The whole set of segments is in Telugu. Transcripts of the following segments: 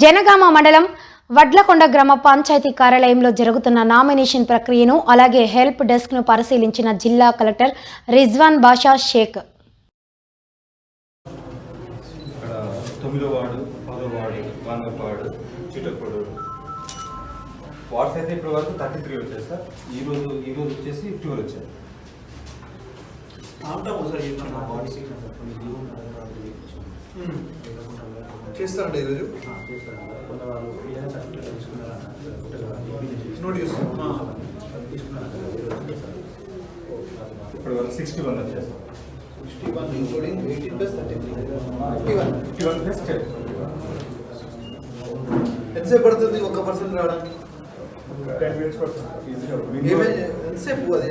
జనగామ మండలం వడ్లకొండ గ్రామ పంచాయతీ కార్యాలయంలో జరుగుతున్న నామినేషన్ ప్రక్రియను అలాగే హెల్ప్ డెస్క్ను పరిశీలించిన జిల్లా కలెక్టర్ రిజ్వాన్ బాషా షేక్. వార్డ్స్ అయితే ఇప్పటి వరకు థర్టీ త్రీ వచ్చాయి సార్. ఈ రోజు ఈ రోజు వచ్చేసి ట్వెల్వ్ వచ్చాయి. చేస్తారండి ఈరోజు? నోట్ చేస్తాం ఇప్పటి వరకు సిక్స్టీ వన్ వచ్చాయి sir sixty one including eighteen plus thirty three fifty one fifty one plus ten ఎంతసేపు పడుతుంది ఒక పర్సెంట్ రావడానికి? టెన్ మినిట్స్ పడుతుంది. ఎంతసేపు అది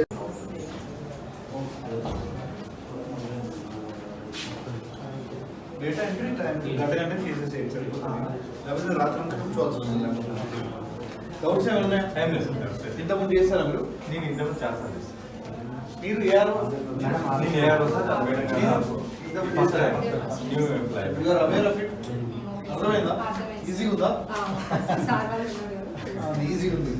డేటా ఎంట్రీ టైం గంట చేసేసేయండి సరిపోతుంది లేకపోతే రాత్రి అంతా కూర్చోవాల్సి డౌట్స్ ఏమైనా ఉన్నాయా? టైం లేదు. సార్ ఇంతకుముందు చేస్తారా మీరు? నేను ఇంతకు చేస్తాను సార్ మీరు నేను ఏ ఆర్ అవేర్ ఆఫ్ ఇట్ అర్థమైందా? ఈజీగా ఉందా? ఈజీగా ఉంది.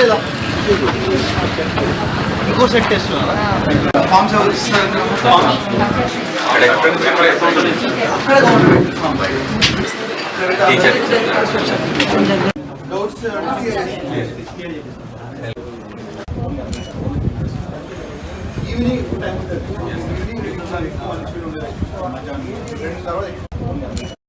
లేదా? ఇంకో సెట్ టెస్ట్ ఫామ్స్ ఎవరు డౌట్స్ ఈవినింగ్ టైం ఈవినింగ్ రెండు తర్వాత